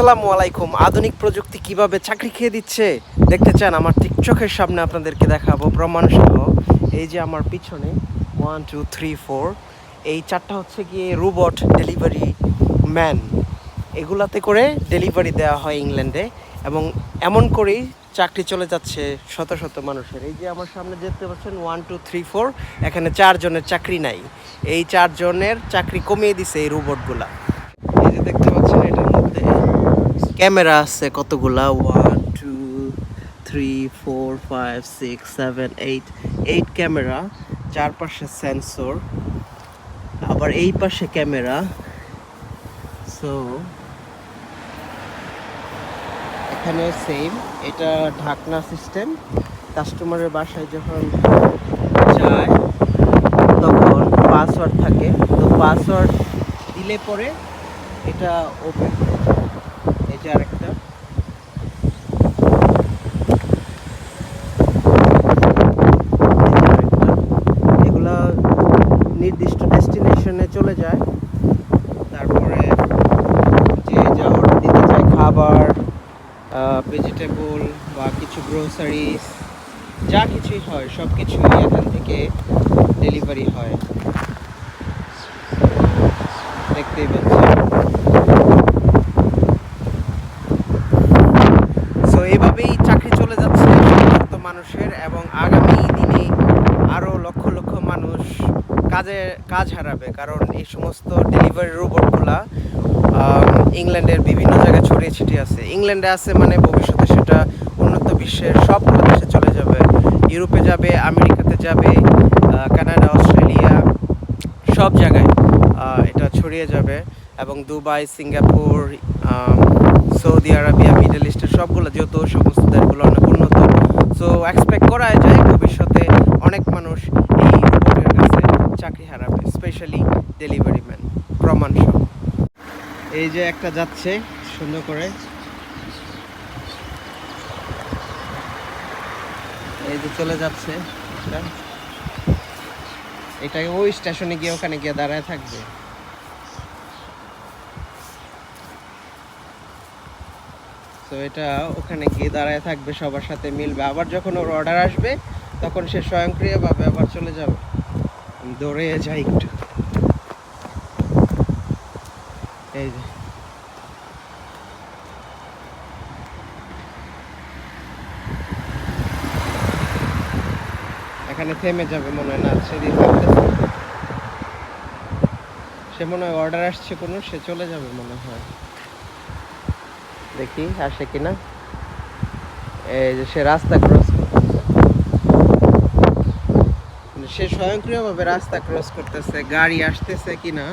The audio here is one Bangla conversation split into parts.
আসসালামু আলাইকুম। আধুনিক প্রযুক্তি কীভাবে চাকরি খেয়ে দিচ্ছে? দেখতে চান, আমার ঠিক চোখের সামনে আপনাদেরকে দেখাবো প্রমাণ সহ এই যে আমার পিছনে ওয়ান টু থ্রি ফোর এই চারটা হচ্ছে গিয়ে রোবট ডেলিভারি ম্যান এগুলাতে করে ডেলিভারি দেওয়া হয় ইংল্যান্ডে এবং এমন করেই চাকরি চলে যাচ্ছে শত শত মানুষের। এই যে আমার সামনে দেখতে পাচ্ছেন ওয়ান টু থ্রি ফোর এখানে চারজনের চাকরি নাই। এই চারজনের চাকরি কমিয়ে দিছে এই রোবটগুলা এই যে দেখতে পাচ্ছেন এটার মধ্যে ক্যামেরা আছে কতগুলা? One two three four five six seven eight eight camera, চারপাশে সেন্সর আবার এই পাশে ক্যামেরা। সো এখানে সেম এটা ঢাকনা সিস্টেম কাস্টমারের বাসায় যখন যায়, তখন পাসওয়ার্ড থাকে। তো পাসওয়ার্ড দিলে পরে এটা ওপেন এটা আরেকটা। এগুলা নির্দিষ্ট ডেস্টিনেশনে চলে যায়। তারপরে যে যা অর্ডার দিতে চায়, খাবার ভেজিটেবল বা কিছু গ্রোসারিস যা কিছুই হয় সব কিছুই এখান থেকে ডেলিভারি হয়। দেখতেই পাচ্ছেন সো এইভাবেই চাকরি চলে যাচ্ছে সমস্ত মানুষের এবং আগামী দিনে আরও লক্ষ লক্ষ মানুষ কাজে, কাজ হারাবে। কারণ এই সমস্ত ডেলিভারি রোবটগুলা ইংল্যান্ডের বিভিন্ন জায়গায় ছড়িয়ে ছিটিয়ে আছে। ইংল্যান্ডে আছে মানে ভবিষ্যতে সেটা উন্নত বিশ্বের সবগুলো দেশে চলে যাবে। ইউরোপে যাবে, আমেরিকাতে যাবে কানাডা, অস্ট্রেলিয়া, সব জায়গায় এটা ছড়িয়ে যাবে। এবং Dubai, Singapore Saudi Arabia, middle ইস্টের সবগুলো, যেহেতু সমস্ত দেশগুলো অনেক উন্নত। সো এক্সপেক্ট করা যায় ভবিষ্যতে অনেক মানুষ এই রোবটের কাছে চাকরি হারাবে স্পেশালি ডেলিভারি ম্যান, প্রমাণ এই যে একটা যাচ্ছে, সুন্দর করে। এই যে চলে যাচ্ছে এটা ওই স্টেশনে গিয়ে ওখানে গিয়ে দাঁড়ায় থাকবে। তো এটা ওখানে গিয়ে দাঁড়ায় থাকবে, সবার সাথে মিলবে। আবার যখন ওর অর্ডার আসবে, তখন সে স্বয়ংক্রিয়ভাবে আবার চলে যাবে। দৌড়ে যাই একটু। এই যে। এখানে থেমে যাবে মনে হয়, না, সেদিন সে মনে হয় অর্ডার আসছে কোনো, সে চলে যাবে মনে হয়। দেখি আসে কিনা এই যে সে রাস্তা ক্রস সে স্বয়ংক্রিয়ভাবে রাস্তা ক্রস করতেছে, গাড়ি আসতেছে কিনা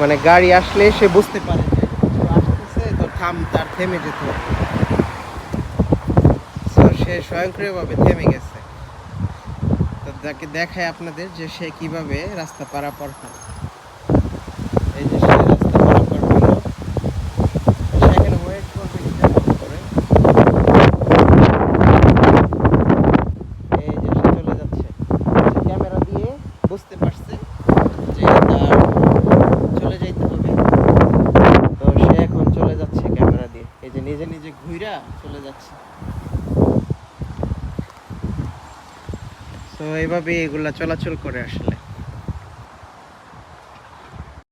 মানে গাড়ি আসলে সে বুঝতে পারে আসতেছে, তো থাম, তার থেমে যেত সে স্বয়ংক্রিয়ভাবে থেমে গেছে। তো তাকে দেখায় আপনাদের যে সে কীভাবে রাস্তা পারাপার করে এই যে সে রাস্তা পারাপার করল সে এখানে ওয়েট করবে এটা করে এই যে সে চলে যাচ্ছে সে ক্যামেরা দিয়ে বুঝতে পারছে যে তার চলে যাইতে হবে তো সে এখন চলে যাচ্ছে ক্যামেরা দিয়ে এই যে নিজে ঘুরা চলে যাচ্ছে। তো এইভাবে এগুলা চলাচল করে আসলে।